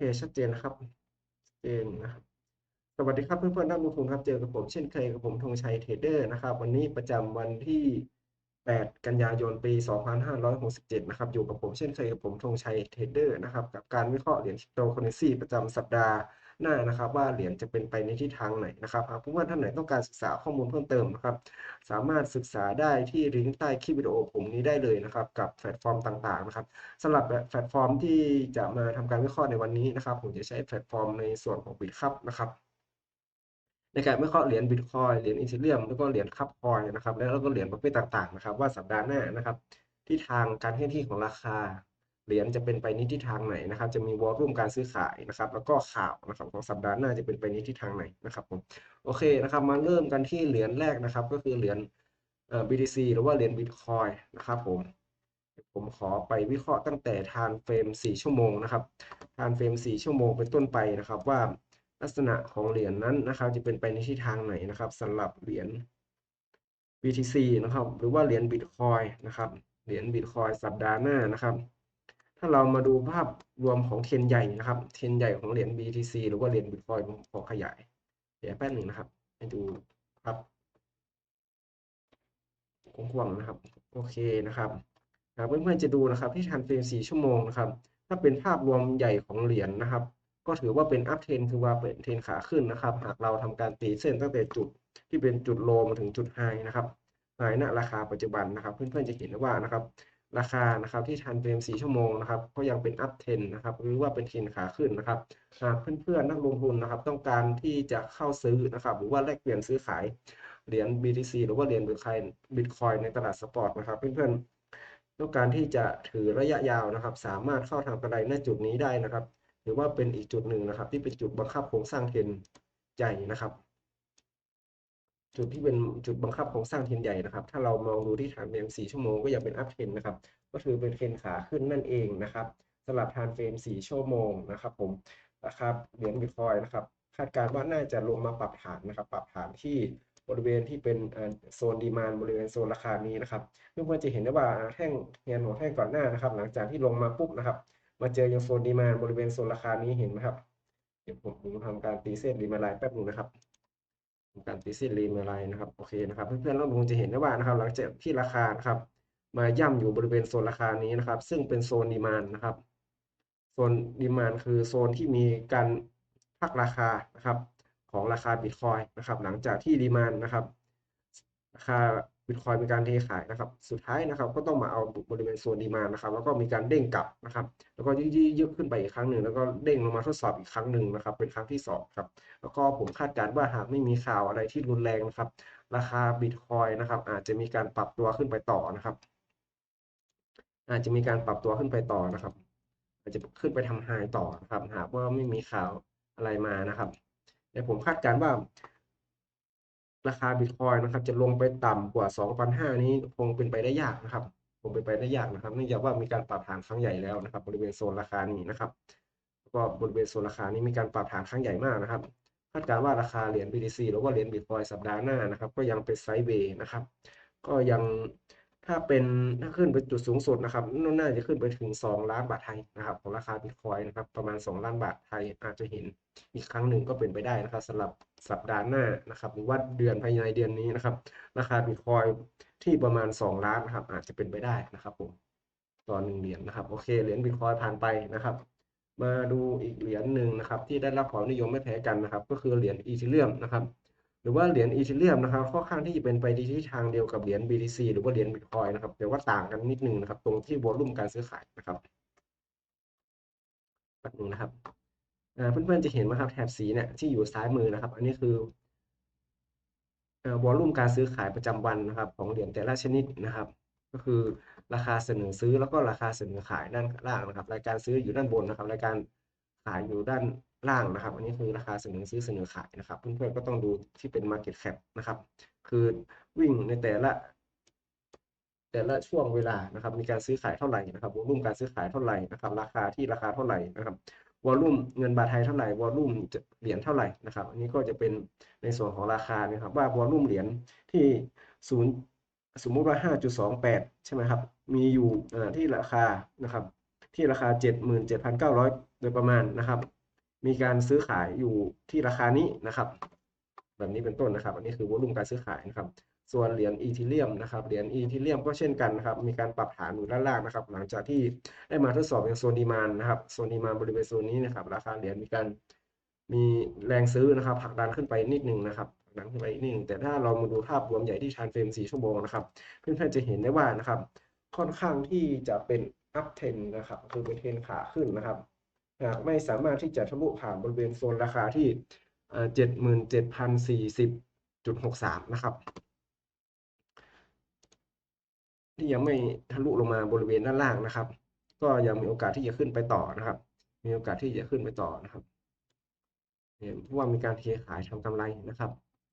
คชัดเจนนะครับเจนนะครับ สวัสดีครับเพื่อนๆนักลงทุนครับเจอกับผมเช่นเคยกับผมธงชัยเทรดเดอร์นะครับ วันนี้ประจำวันที่ 8 กันยายนปี 2567 นะครับ อยู่กับผมเช่นเคยกับผมธงชัยเทรดเดอร์นะครับ กับการวิเคราะห์เหรียญคริปโตเคอเรนซีประจำสัปดาห์ หน้านะครับ ว่าเหรียญจะเป็นไปในทิศทางไหนนะครับหากเพื่อนๆท่านไหนต้องการศึกษาข้อมูลเพิ่มเติมนะครับ สามารถศึกษาได้ที่ลิงก์ใต้คลิปวิดีโอผมนี้ได้เลยนะครับ กับแพลตฟอร์มต่างๆนะครับสำหรับแพลตฟอร์มที่จะมาทำการวิเคราะห์ในวันนี้นะครับ ผมจะใช้แพลตฟอร์มในส่วนของบิตครับนะครับในการวิเคราะห์เหรียญบิตคอยเหรียญอีเธเรียมแล้วก็เหรียญคับคอยนะครับ แล้วก็เหรียญประเภทต่างๆนะครับ ว่าสัปดาห์หน้านะครับที่ทางการเคลื่อนที่ของราคา เหรียญจะเป็นไปในทิศทางไหนนะครับ จะมีวอลลุ่มการซื้อขายนะครับ แล้วก็ข่าวนะครับของสัปดาห์หน้าจะเป็นไปในทิศทางไหนนะครับผมโอเคนะครับ มาเริ่มกันที่เหรียญแรกนะครับ ก็คือเหรียญเอ่อ BTC หรือว่าเหรียญบิตคอยนะครับผมผมขอไปวิเคราะห์ตั้งแต่ทานเฟรม 4 ชั่วโมงนะครับทานเฟรม 4 ชั่วโมงเป็นต้นไปนะครับ ว่าลักษณะของเหรียญนั้นนะครับ จะเป็นไปในทิศทางไหนนะครับสำหรับเหรียญ BTC นะครับ หรือว่าเหรียญบิตคอยนะครับเหรียญบิตคอยสัปดาห์หน้านะครับ ถ้าเรามาดูภาพรวมของเทนใหญ่นะครับ เทนใหญ่ของเหรียญ BTC หรือว่าเหรียญบิตคอยผมขอขยายเดี๋ยวแป๊บหนึ่งนะครับ ให้ดูครับกว้างๆนะครับ โอเคนะครับเพื่อนๆจะดูนะครับที่ทันเฟรม4ชั่วโมงนะครับ ถ้าเป็นภาพรวมใหญ่ของเหรียญนะครับ ก็ถือว่าเป็นอัพเทนคือว่าเป็นเทนขาขึ้นนะครับ หากเราทำการตีเส้นตั้งแต่จุดที่เป็นจุดโลมาถึงจุดไฮนะครับไฮณราคาปัจจุบันนะครับ เพื่อนๆจะเห็นว่านะครับ ราคานะครับที่ทันเฟรม4ชั่วโมงนะครับก็ยังเป็นอัพเทรนนะครับหรือว่าเป็นเทรนขาขึ้นนะครับหากเพื่อนๆนักลงทุนนะครับ ต้องการที่จะเข้าซื้อนะครับ หรือว่าแลกเปลี่ยนซื้อขายเหรียญ BTC หรือว่าเหรียญบิตคอยบิตคอยในตลาดสปอร์ตนะครับ เพื่อนๆต้องการที่จะถือระยะยาวนะครับ สามารถเข้าทางกระไดณจุดนี้ได้นะครับถือว่าเป็นอีกจุดหนึ่งนะครับ ที่เป็นจุดบังคับโครงสร้างเทรนใหญ่นะครับ จุดที่เป็นจุดบังคับโครงสร้างเทรนใหญ่นะครับ ถ้าเรามองดูที่ฐานเฟรม4ชั่วโมงก็ยังเป็นอัพเทรนนะครับ ก็ถือเป็นเทรนขาขึ้นนั่นเองนะครับสำหรับทานเฟรม4ชั่วโมงนะครับผมนะครับเหรียญบิตคอยนะครับ คาดการณ์ว่าน่าจะลงมาปรับฐานนะครับ ปรับฐานที่บริเวณที่เป็นโซนดีมานบริเวณโซนราคานี้นะครับเพื่อนๆจะเห็นได้ว่าแท่งเงียนหัวแท่งก่อนหน้านะครับ หลังจากที่ลงมาปุ๊บนะครับ มาเจอยังโซนดีมานบริเวณโซนราคานี้เห็นไหมครับเดี๋ยวผมผมทำการตีเส้นรีมาไลน์แป๊บหนึ่งนะครับ การตีเส้นรีมาไลน์นะครับโอเคนะครับเพื่อนๆเราคงจะเห็นได้ว่านะครับ หลังจากที่ราคานะครับ มาย่ำอยู่บริเวณโซนราคานี้นะครับ ซึ่งเป็นโซนดีมานนะครับโซนดีมานคือโซนที่มีการพักราคานะครับ ของราคาบิตคอยนะครับ หลังจากที่ดีมานนะครับ ราคา บิตคอยมีการเทขายนะครับ สุดท้ายนะครับ ก็ต้องมาเอาบริเวณโซนดีมานะครับ แล้วก็มีการเด้งกลับนะครับ แล้วก็ยืดๆขึ้นไปอีกครั้งหนึ่งแล้วก็เด้งลงมาทดสอบอีกครั้งหนึ่งนะครับ เป็นครั้งที่สองครับ แล้วก็ผมคาดการณ์ว่าหากไม่มีข่าวอะไรที่รุนแรงนะครับ ราคาบิตคอยนะครับ อาจจะมีการปรับตัวขึ้นไปต่อนะครับ อาจจะมีการปรับตัวขึ้นไปต่อนะครับ อาจจะขึ้นไปทำไฮต่อนะครับ หากว่าไม่มีข่าวอะไรมานะครับแต่ผมคาดการณ์ว่า ราคาบิตคอยนะครับ จะลงไปต่ำกว่า 2,500 นี้คงเป็นไปได้ยากนะครับ คงเป็นไปได้ยากนะครับ เนื่องจากว่ามีการปรับฐานครั้งใหญ่แล้วนะครับ บริเวณโซนราคานี้นะครับแล้วก็บริเวณโซนราคานี้มีการปรับฐานครั้งใหญ่มากนะครับคาดการณ์ว่าราคาเหรียญ BTC หรือว่าเหรียญบิตคอยสัปดาห์หน้านะครับ ก็ยังเป็นไซด์เวย์นะครับ ก็ยัง ถ้าเป็นถ้าขึ้นไปจุดสูงสุดนะครับน่าจะขึ้นไปถึง 2 ล้านบาทไทยนะครับ ของราคาบิตคอยนะครับ ประมาณ 2 ล้านบาทไทยอาจจะเห็นอีกครั้งหนึ่งก็เป็นไปได้นะครับสำหรับสัปดาห์หน้านะครับ หรือว่าเดือนภายในเดือนนี้นะครับ ราคาบิตคอยที่ประมาณ 2 ล้านนะครับ อาจจะเป็นไปได้นะครับผมต่อหนึ่งเหรียญนะครับโอเคเหรียญบิตคอยผ่านไปนะครับ มาดูอีกเหรียญหนึ่งนะครับ ที่ได้รับความนิยมไม่แพ้กันนะครับ ก็คือเหรียญอีเธเรียมนะครับ หรือว่าเหรียญอีเธเรียมนะครับค่อนข้างที่จะเป็นไปในทิศทางเดียวกับเหรียญ BTC หรือว่าเหรียญบิตคอยนะครับแต่ว่าต่างกันนิดนึงนะครับ ตรงที่วอลุ่มการซื้อขายนะครับแป๊บนึงนะครับเพื่อนๆจะเห็นไหมครับแถบสีเนี่ยที่อยู่ซ้ายมือนะครับ อันนี้คือวอลุ่มการซื้อขายประจำวันนะครับ ของเหรียญแต่ละชนิดนะครับ ก็คือราคาเสนอซื้อแล้วก็ราคาเสนอขายด้านล่างนะครับ รายการซื้ออยู่ด้านบนนะครับ รายการขายอยู่ด้าน ล่างนะครับ อันนี้คือราคาเสนอซื้อเสนอขายนะครับ เพื่อนๆก็ต้องดูที่เป็น Market Cap นะครับ คือวิ่งในแต่ละ แต่ละช่วงเวลานะครับ มีการซื้อขายเท่าไหร่นะครับวอลุ่มการซื้อขายเท่าไหร่นะครับ ราคาที่ราคาเท่าไหร่นะครับวอลุ่มเงินบาทไทยเท่าไหร่วอลุ่มเหรียญเท่าไหร่นะครับ อันนี้ก็จะเป็นในส่วนของราคานะครับ ว่าวอลุ่มเหรียญที่ศูนย์สมมุติว่า 5.28 ใช่ไหมครับ มีอยู่ที่ราคานะครับ ที่ราคา 77,900 โดยประมาณนะครับ มีการซื้อขายอยู่ที่ราคานี้นะครับ แบบนี้เป็นต้นนะครับ อันนี้คือวอลุ่มการซื้อขายนะครับ ส่วนเหรียญอีทีเรียมนะครับ เหรียญอีทีเรียมก็เช่นกันนะครับ มีการปรับฐานอยู่ด้านล่างนะครับ หลังจากที่ได้มาทดสอบในโซนดีมานนะครับ โซนดีมานบริเวณโซนนี้นะครับ ราคาเหรียญมีการมีแรงซื้อนะครับผลักดันขึ้นไปนิดนึงนะครับผลักดันขึ้นไปนิดนึงแต่ถ้าเรามาดูภาพรวมใหญ่ที่ชานเฟรม4ชั่วโมงนะครับ เพื่อนๆจะเห็นได้ว่านะครับ ค่อนข้างที่จะเป็นอัพเทนนะครับ คือเป็นเทนขาขึ้นนะครับ หากไม่สามารถที่จะทะลุผ่านบริเวณโซนราคาที่เจ็ดหมื่นเจ็ดพันสี่สิบจุดหกสามนะครับ ที่ยังไม่ทะลุลงมาบริเวณด้านล่างนะครับ ก็ยังมีโอกาสที่จะขึ้นไปต่อนะครับ มีโอกาสที่จะขึ้นไปต่อนะครับเพราะว่ามีการเทขายทำกำไรนะครับ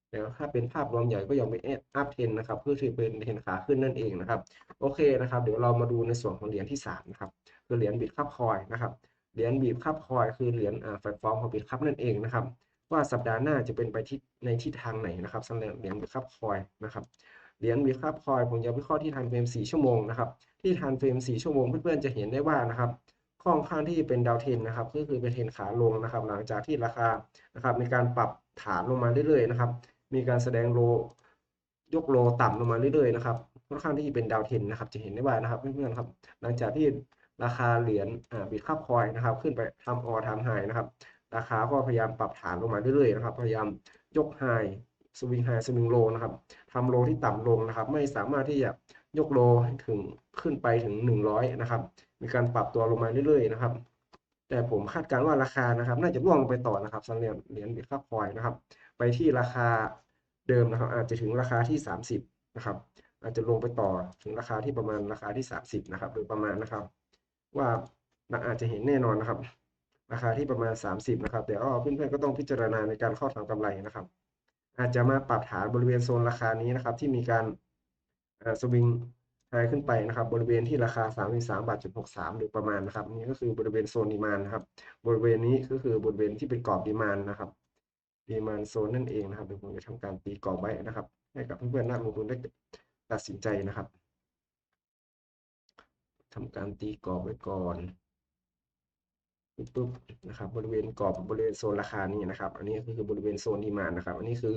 แต่ถ้าเป็นภาพรวมใหญ่ก็ยังเป็นอัพเทนนะครับเพื่อที่เป็นเทนขาขึ้นนั่นเองนะครับ โอเคนะครับ เดี๋ยวเรามาดูในส่วนของเหรียญที่3นะครับคือเหรียญบิตคัพคอยนะครับ เหรียญบีบคัพคอยคือเหรียญแฟลตฟอร์มของบิตคัพนั่นเองนะครับ ว่าสัปดาห์หน้าจะเป็นไปที่ในทิศทางไหนนะครับสำหรับเหรียญบิตคัพคอยนะครับเหรียญบิตคัพคอยผมจะวิเคราะห์ที่ทันเฟรม4ชั่วโมงนะครับที่ทันเฟรม4ชั่วโมงเพื่อนๆจะเห็นได้ว่านะครับค่อนข้างที่เป็นดาวเทนนะครับก็คือเป็นเทนขาลงนะครับ หลังจากที่ราคานะครับมีการปรับฐานลงมาเรื่อยๆนะครับ มีการแสดงโลยกโลต่ำลงมาเรื่อยๆนะครับค่อนข้างที่เป็นดาวเทนนะครับ จะเห็นได้ว่านะครับเพื่อนๆครับ หลังจากที่ ราคาเหรียญบิตคัพคอยนะครับ ขึ้นไปทำออทำไฮนะครับ ราคาก็พยายามปรับฐานลงมาเรื่อยๆนะครับ พยายามยกไฮสวิงไฮสวิงโลนะครับทำโลที่ต่ำลงนะครับ ไม่สามารถที่จะยกโลถึงขึ้นไปถึง 100 นะครับ มีการปรับตัวลงมาเรื่อยๆนะครับ แต่ผมคาดการณ์ว่าราคานะครับ น่าจะร่วงลงไปต่อนะครับสำหรับเหรียญบิตคัพคอยนะครับ ไปที่ราคาเดิมนะครับ อาจจะถึงราคาที่ 30 นะครับ อาจจะลงไปต่อถึงราคาที่ประมาณราคาที่ 30 นะครับโดยประมาณนะครับ ว่าอาจจะเห็นแน่นอนนะครับ ราคาที่ประมาณ 30 นะครับ แต่ก็เพื่อนๆก็ต้องพิจารณาในการเข้าทำกำไรนะครับ อาจจะมาปรับฐานบริเวณโซนราคานี้นะครับ ที่มีการสวิงไฮขึ้นไปนะครับ บริเวณที่ราคา 33บาทจุด63หรือประมาณนะครับ นี่ก็คือบริเวณโซนดีมานนะครับ บริเวณนี้ก็คือบริเวณที่เป็นกรอบดีมานนะครับดีมานโซนนั่นเองนะครับเดี๋ยวผมจะทำการตีกรอบไว้นะครับ ให้กับเพื่อนๆนักลงทุนได้ตัดสินใจนะครับ ทำการตีกรอบไว้ก่อนปุ๊บนะครับบริเวณกรอบบริเวณโซนราคานี้นะครับ อันนี้ก็คือบริเวณโซนดีมานนะครับ อันนี้คือ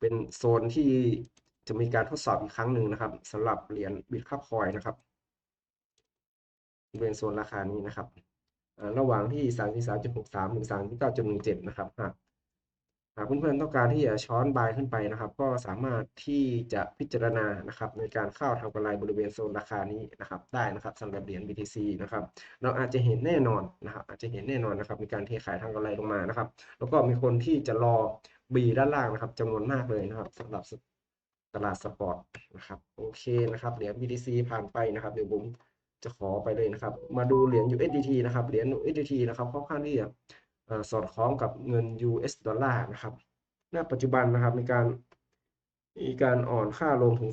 เป็นโซนที่จะมีการทดสอบอีกครั้งหนึ่งนะครับสำหรับเหรียญบิตคัพคอยนะครับบริเวณโซนราคานี้นะครับ ระหว่างที่สามสิบสามจุดหกสามถึงสามสิบเก้าจุดหนึ่งเจ็ดนะครับหาก หากเพื่อนๆต้องการที่จะช้อนบายขึ้นไปนะครับ ก็สามารถที่จะพิจารณานะครับในการเข้าทำกำไรบริเวณโซนราคานี้นะครับได้นะครับสำหรับเหรียญ BTC นะครับเราอาจจะเห็นแน่นอนนะครับอาจจะเห็นแน่นอนนะครับมีการเทขายทางกำไรลงมานะครับ แล้วก็มีคนที่จะรอบีด้านล่างนะครับจำนวนมากเลยนะครับสำหรับตลาดสปอร์ตนะครับโอเคนะครับเหรียญ BTC ผ่านไปนะครับเดี๋ยวผมจะขอไปเลยนะครับ มาดูเหรียญ USDT นะครับเหรียญ USDT นะครับค่อนข้างที่จะ สอดคล้องกับเงิน US ดอลลาร์นะครับ ณ ปัจจุบันนะครับมีการมีการอ่อนค่าลงถึง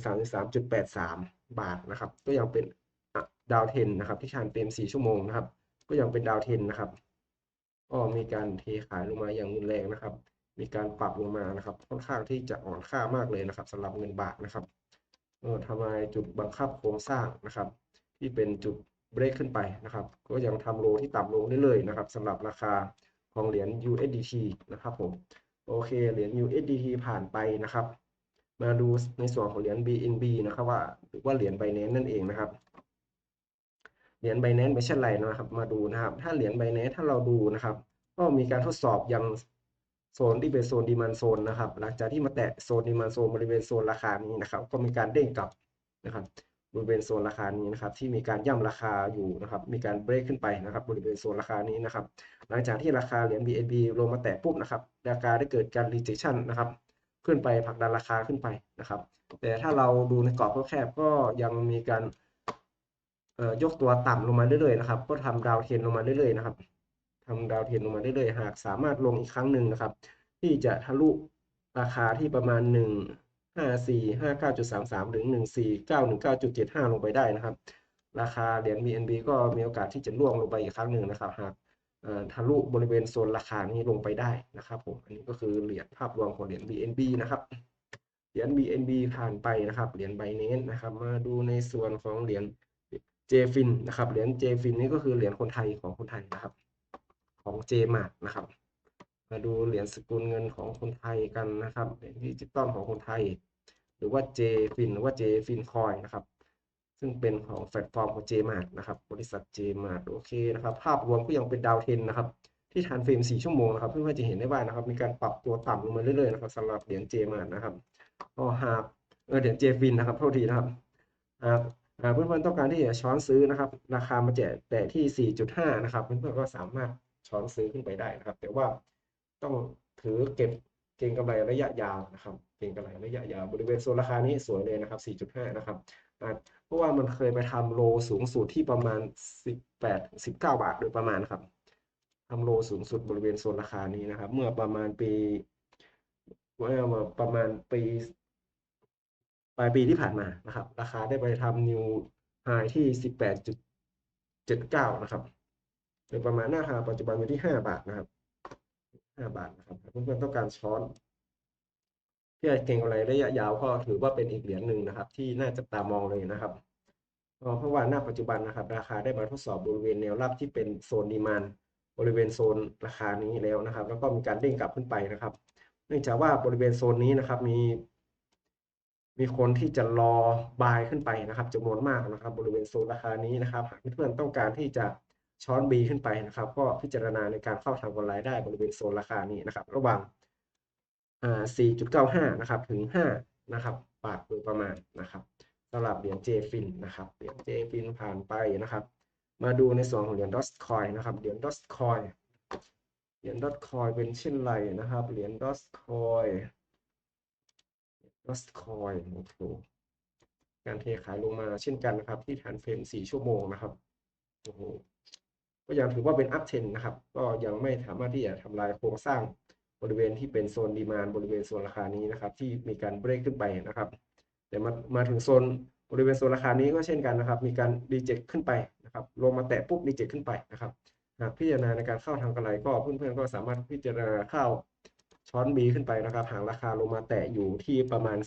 33.83 บาทนะครับ ก็ยังเป็นดาวเทนนะครับที่ชานเต็ม4ชั่วโมงนะครับ ก็ยังเป็นดาวเทนนะครับก็มีการเทขายลงมาอย่างรุนแรงนะครับ มีการปรับลงมานะครับ ค่อนข้างที่จะอ่อนค่ามากเลยนะครับสำหรับเงินบาทนะครับเออทำไมจุดบังคับโครงสร้างนะครับ ที่เป็นจุดเบรกขึ้นไปนะครับ ก็ยังทำโลที่ต่ำลงเรื่อยๆนะครับสำหรับราคา ของเหรียญ USDT นะครับผมโอเคเหรียญ USDT ผ่านไปนะครับ มาดูในส่วนของเหรียญ BNB นะครับว่าหรือว่าเหรียญ Binance นั่นเองนะครับเหรียญ Binance ไม่ใช่ไรนะครับมาดูนะครับ ถ้าเหรียญ Binance ถ้าเราดูนะครับ ก็มีการทดสอบยังโซนที่เป็นโซนดีมันโซนนะครับ หลังจากที่มาแตะโซนดีมันโซนบริเวณโซนราคานี้นะครับ ก็มีการเด้งกลับนะครับ บริเวณโซนราคานี้นะครับที่มีการย่ำราคาอยู่นะครับมีการเบรกขึ้นไปนะครับบริเวณโซนราคานี้นะครับหลังจากที่ราคาเหรียญ BNB ลงมาแตะปุ๊บนะครับราคาได้เกิดการ rejection นะครับขึ้นไปผลักดันราคาขึ้นไปนะครับ แต่ถ้าเราดูในกรอบแคบก็ยังมีการยกตัวต่ำลงมาเรื่อยๆนะครับก็ทำดาวเทนลงมาเรื่อยๆนะครับทำดาวเทนลงมาเรื่อยๆหากสามารถลงอีกครั้งหนึ่งนะครับ ที่จะทะลุราคาที่ประมาณ1 5 4 5 9 3 3ถึง1 4 9 1 9 7 5 ลงไปได้นะครับ ราคาเหรียญ BNB ก็มีโอกาสที่จะล่วงลงไปอีกครั้งหนึ่งนะครับหากทะลุบริเวณโซนราคานี้ลงไปได้นะครับผมอันนี้ก็คือเหรียญภาพรวมของเหรียญ BNB นะครับเหรียญ BNB ผ่านไปนะครับเหรียญ Binance นะครับ มาดูในส่วนของเหรียญเจฟินะครับเหรียญเจฟินนี่ก็คือเหรียญคนไทยของคนไทยนะครับ ของเจมาร์นะครับ มาดูเหรียญสกุลเงินของคนไทยกันนะครับเหรียญดิจิตอลของคนไทย หรือว่าเจฟินหรือว่าเจฟินคอยนะครับ ซึ่งเป็นของแพลตฟอร์มของเจมาร์นะครับ บริษัทเจมาร์โอเคนะครับ ภาพรวมก็ยังเป็นดาวเทนนะครับ ที่ทานเฟรม 4 ชั่วโมงนะครับ เพื่อนๆจะเห็นได้ว่านะครับ มีการปรับตัวต่ำลงมาเรื่อยๆนะครับสำหรับเหรียญเจมาร์นะครับก็หากเออเหรียญเจฟินนะครับโทษทีนะครับหากเพื่อนๆต้องการที่จะช้อนซื้อนะครับ ราคามาแจกแต่ที่ 4.5 นะครับ เพื่อนๆก็สามารถช้อนซื้อขึ้นไปได้นะครับ แต่ว่าต้องถือเก็บเก็งกำไรระยะยาวนะครับ เก็งกำไรระยะยาวบริเวณโซนราคานี้สวยเลยนะครับ 4.5 นะครับเพราะว่ามันเคยไปทำโลสูงสุดที่ประมาณ 18 19 บาทโดยประมาณครับทำโลสูงสุดบริเวณโซนราคานี้นะครับ เมื่อประมาณปีเมื่อประมาณปีปลายปีที่ผ่านมานะครับ ราคาได้ไปทำนิวไฮที่ 18.79 นะครับโดยประมาณหน้าคาปัจจุบันอยู่ที่ 5 บาทนะครับ 5 บาทนะครับเพื่อนๆต้องการช้อน เพื่อเก่งอะไรระยะยาวก็ถือว่าเป็นอีกเหรียญหนึ่งนะครับ ที่น่าจับตามองเลยนะครับเพราะว่าหน้าปัจจุบันนะครับ ราคาได้มาทดสอบบริเวณแนวรับที่เป็นโซนดีมานบริเวณโซนราคานี้แล้วนะครับ แล้วก็มีการเด้งกลับขึ้นไปนะครับ เนื่องจากว่าบริเวณโซนนี้นะครับมี มีคนที่จะรอบายขึ้นไปนะครับจำนวนมากนะครับ บริเวณโซนราคานี้นะครับหากเพื่อนๆต้องการที่จะช้อน B ขึ้นไปนะครับ ก็พิจารณาในการเข้าทำกำไรได้บริเวณโซนราคานี้นะครับ ระหว่าง 4.95 นะครับถึง 5 นะครับบาทโดยประมาณนะครับสำหรับเหรียญ JFIN นะครับเหรียญ JFIN ผ่านไปนะครับ มาดูในส่วนของเหรียญ Dogecoin นะครับเหรียญ Dogecoin เหรียญ Dogecoin เป็นเช่นไรนะครับเหรียญ Dogecoin Dogecoin โอ้โหการเทขายลงมาเช่นกันนะครับ ที่ฐานเฟรม 4 ชั่วโมงนะครับโอ้โหก็ยังถือว่าเป็นอัพเทนนะครับ ก็ยังไม่สามารถที่จะทำลายโครงสร้าง บริเวณที่เป็นโซนดีมานบริเวณโซนราคานี้นะครับ ที่มีการเบรกขึ้นไปนะครับ แต่มามาถึงโซนบริเวณโซนราคานี้ก็เช่นกันนะครับ มีการดีเจ c ขึ้นไปนะครับ ลงมาแตะปุ๊บดีเจ c ขึ้นไปนะครับหากพิจารณาในการเข้าทางกำไรก็เพื่อนๆก็สามารถพิจารณาเข้าช้อน B ขึ้นไปนะครับ หางราคาลงมาแตะอยู่ที่ประมาณ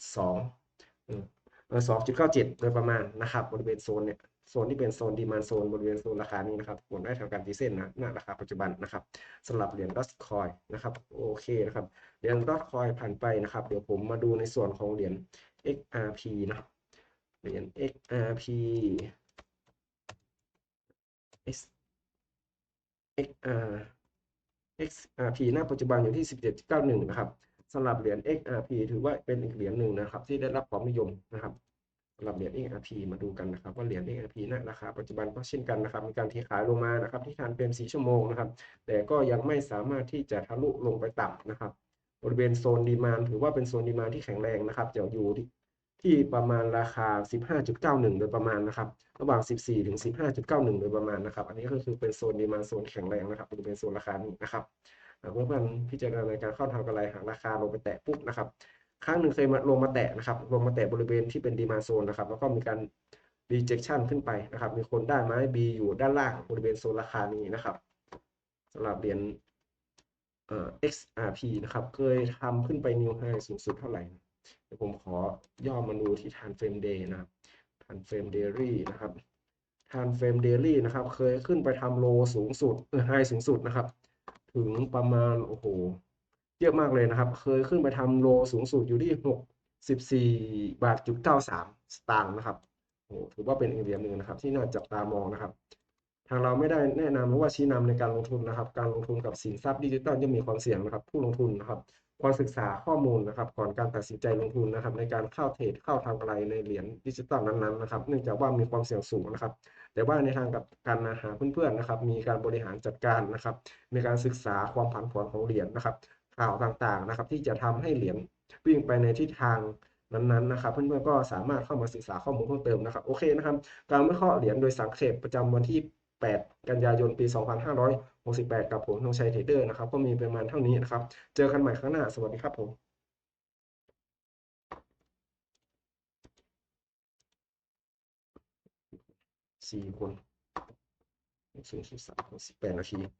3.2เออ2.97โดยประมาณนะครับ บริเวณโซนเนี่ย โซนที่เป็นโซนดีมานโซนบริเวณโซนราคานี้นะครับผลได้ทำการตีเส้นนะราคาปัจจุบันนะครับสำหรับเหรียญดอทคอยนะครับโอเคนะครับเหรียญดอทคอยผ่านไปนะครับ เดี๋ยวผมมาดูในส่วนของเหรียญ XRP นะเหรียญ XRP X XR XRP หน้าปัจจุบันอยู่ที่ 17.91 นะครับสำหรับเหรียญ XRP ถือว่าเป็นอีกเหรียญหนึ่งนะครับ ที่ได้รับความนิยมนะครับ สำหรับเหรียญ XRP มาดูกันนะครับ ว่าเหรียญ XRP ณราคาปัจจุบันก็เช่นกันนะครับ มีการเทขายลงมานะครับ ที่ทานเป็น 4 ชั่วโมงนะครับ แต่ก็ยังไม่สามารถที่จะทะลุลงไปต่ำนะครับ บริเวณโซนดีมานถือว่าเป็นโซนดีมานที่แข็งแรงนะครับจะอยู่ที่ที่ประมาณราคา 15.91 โดยประมาณนะครับ ระหว่าง 14 ถึง 15.91 โดยประมาณนะครับ อันนี้ก็คือเป็นโซนดีมานโซนแข็งแรงนะครับบริเวณโซนราคานี้นะครับเพื่อเพื่อนพิจารณาในการเข้าทำกำไรหากราคาลงไปแตะปุ๊บนะครับ ครั้งหนึ่งเคยมาลงมาแตะนะครับ ลงมาแตะบริเวณที่เป็นดีมาโซนนะครับ แล้วก็มีการ rejection ขึ้นไปนะครับ มีคนได้ไม้ B อยู่ด้านล่างบริเวณโซนราคานี้นะครับสำหรับเหรียญเอ่อ XRP นะครับ เคยทำขึ้นไป new high สูงสุดเท่าไหร่เดี๋ยวผมขอย่อมาดูที่ time frame day นะครับ time frame daily นะครับ time frame daily นะครับ เคยขึ้นไปทำโลสูงสุดเออ high สูงสุดนะครับ ถึงประมาณโอ้โห เยอะมากเลยนะครับ เคยขึ้นไปทำโลสูงสุดอยู่ที่หกสิบสี่บาทจุดเก้าสามสตางค์นะครับโอ้ถือว่าเป็นอีกเหรียญหนึ่งนะครับ ที่น่าจับตามองนะครับ ทางเราไม่ได้แนะนำหรือว่าชี้นำในการลงทุนนะครับ การลงทุนกับสินทรัพย์ดิจิตอลจะมีความเสี่ยงนะครับ ผู้ลงทุนนะครับควรศึกษาข้อมูลนะครับ ก่อนการตัดสินใจลงทุนนะครับ ในการเข้าเทรดเข้าทำกำไรในเหรียญดิจิตอลนั้นๆนะครับ เนื่องจากว่ามีความเสี่ยงสูงนะครับ แต่ว่าในทางกับการหาเพื่อนๆนะครับ มีการบริหารจัดการนะครับในการศึกษาความผันผวนของเหรียญนะครับ ข่าวต่างๆนะครับ ที่จะทำให้เหรียญวิ่งไปในทิศทางนั้นๆนะครับ เพื่อนๆก็สามารถเข้ามาศึกษาข้อมูลเพิ่มเติมนะครับโอเคนะครับการวิเคราะห์เหรียญโดยสังเขปประจำวันที่ 8 กันยายนปี 2568 กับผมธงชัยเทเดอร์นะครับ ก็มีประมาณเท่านี้นะครับ เจอกันใหม่ครั้งหน้าสวัสดีครับผมสี่คนสูงสุดสามสิบแปดนาที